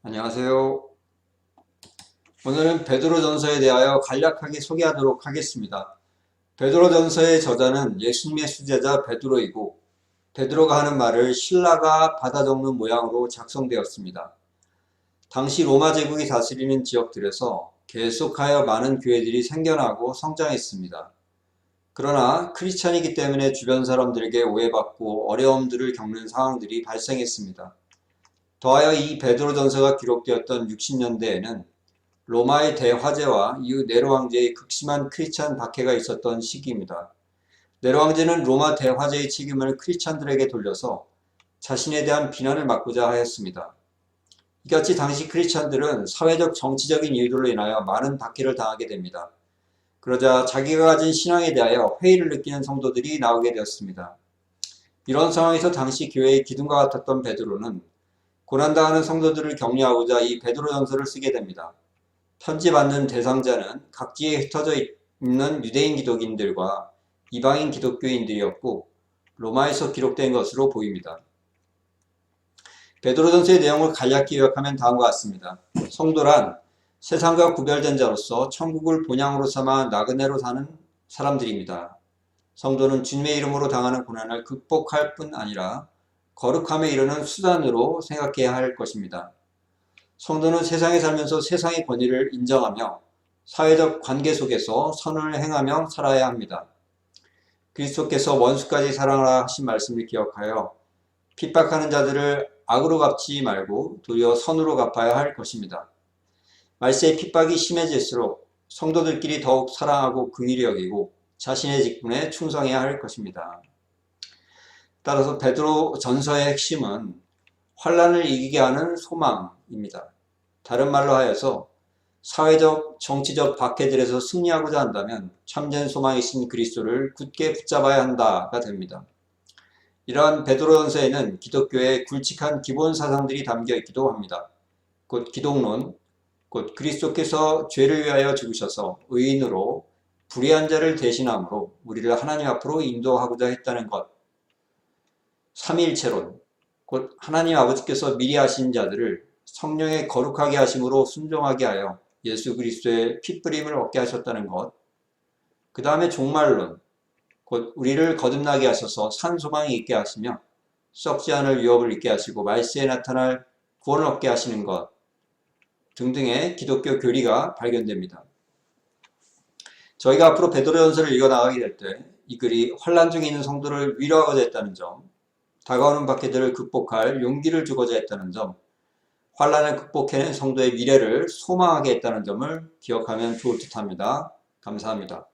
안녕하세요. 오늘은 베드로전서에 대하여 간략하게 소개하도록 하겠습니다. 베드로전서의 저자는 예수님의 수제자 베드로이고 베드로가 하는 말을 신라가 받아 적는 모양으로 작성되었습니다. 당시 로마 제국이 다스리는 지역들에서 계속하여 많은 교회들이 생겨나고 성장했습니다. 그러나 크리스찬이기 때문에 주변 사람들에게 오해받고 어려움들을 겪는 상황들이 발생했습니다. 더하여 이 베드로전서가 기록되었던 60년대에는 로마의 대화재와 이후 네로 황제의 극심한 크리스찬 박해가 있었던 시기입니다. 네로 황제는 로마 대화재의 책임을 크리스찬들에게 돌려서 자신에 대한 비난을 막고자 하였습니다. 이같이 당시 크리스찬들은 사회적 정치적인 이유들로 인하여 많은 박해를 당하게 됩니다. 그러자 자기가 가진 신앙에 대하여 회의를 느끼는 성도들이 나오게 되었습니다. 이런 상황에서 당시 교회의 기둥과 같았던 베드로는 고난당하는 성도들을 격려하고자 이 베드로전서를 쓰게 됩니다. 편지받는 대상자는 각지에 흩어져 있는 유대인 기독인들과 이방인 기독교인들이었고 로마에서 기록된 것으로 보입니다. 베드로전서의 내용을 간략히 요약하면 다음과 같습니다. 성도란 세상과 구별된 자로서 천국을 본향으로 삼아 나그네로 사는 사람들입니다. 성도는 주님의 이름으로 당하는 고난을 극복할 뿐 아니라 거룩함에 이르는 수단으로 생각해야 할 것입니다. 성도는 세상에 살면서 세상의 권위를 인정하며 사회적 관계 속에서 선을 행하며 살아야 합니다. 그리스도께서 원수까지 사랑하라 하신 말씀을 기억하여 핍박하는 자들을 악으로 갚지 말고 도리어 선으로 갚아야 할 것입니다. 말세의 핍박이 심해질수록 성도들끼리 더욱 사랑하고 여기고 자신의 직분에 충성해야 할 것입니다. 따라서 베드로 전서의 핵심은 환란을 이기게 하는 소망입니다. 다른 말로 하여서 사회적, 정치적 박해들에서 승리하고자 한다면 참된 소망이신 그리스도를 굳게 붙잡아야 한다가 됩니다. 이러한 베드로전서에는 기독교의 굵직한 기본 사상들이 담겨 있기도 합니다. 곧 기독론, 곧 그리스도께서 죄를 위하여 죽으셔서 의인으로 불의한 자를 대신함으로 우리를 하나님 앞으로 인도하고자 했다는 것, 삼위일체론, 곧 하나님 아버지께서 미리 하신 자들을 성령의 거룩하게 하심으로 순종하게 하여 예수 그리스도의 핏부림을 얻게 하셨다는 것, 그 다음에 종말론, 곧 우리를 거듭나게 하셔서 산 소망이 있게 하시며 썩지 않을 유업을 있게 하시고 말세에 나타날 구원을 얻게 하시는 것 등등의 기독교 교리가 발견됩니다. 저희가 앞으로 베드로전서를 읽어 나가게 될 때 이 글이 환란 중에 있는 성도를 위로하고자 했다는 점, 다가오는 박해들을 극복할 용기를 주고자 했다는 점, 환란을 극복해낸 성도의 미래를 소망하게 했다는 점을 기억하면 좋을 듯합니다. 감사합니다.